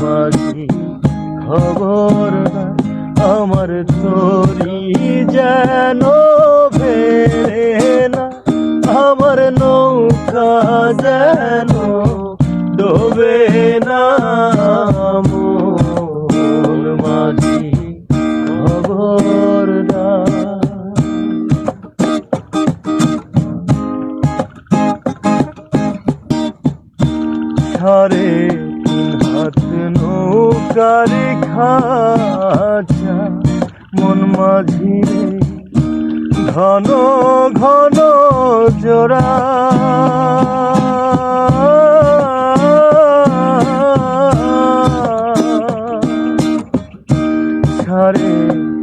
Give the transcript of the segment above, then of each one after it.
মাঝি খবর আমার তরি যেন না আমার নৌকা যেন ডোবে না। নৌকারি খাচা, মন মাঝি ঘন ঘন জোড়া।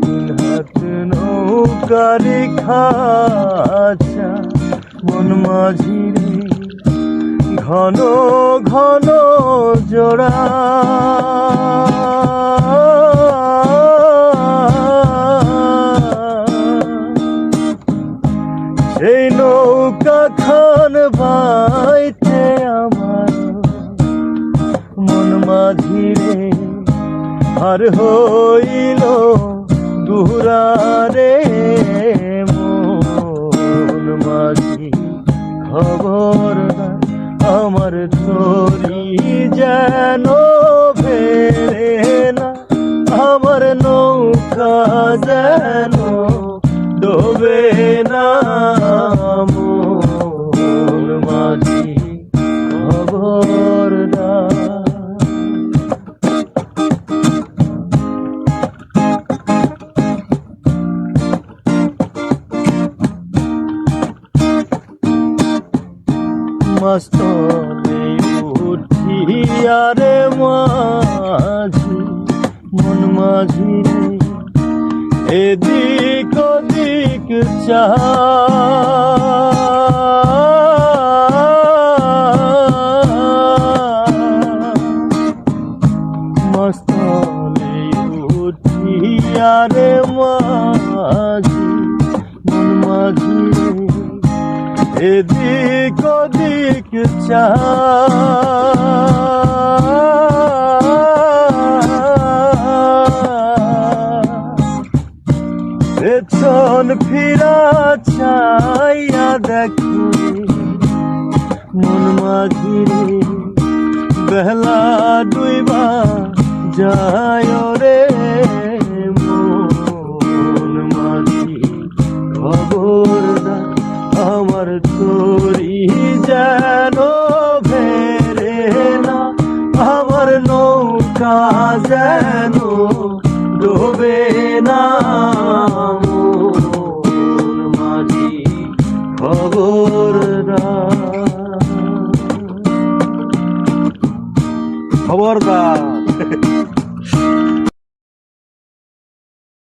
তিন হাত নৌকারি খাচা, মন মাঝি ঘন ঘন জোড়া। নৌকা খান বাইতে আমার মন মাঝিরে আর হইল দুরারে মন মাঝি খবরদার আমার তরি যেন ফেরে না, আমার নৌকা যেন ডোবে না। মস্তলে উঠিয়ারে মাঝি মন মাঝি এদিক ওদিক চা মস্তলে উঠিয়ারে মাঝি এদিক ওদিক পেছন ফিরা ছাইয়া দেখি। মন মাঝিরে বেলা যায় যেন ভেরে না আমার নৌকা যেন ডোবে না মাঝি খবরদার খবরদার।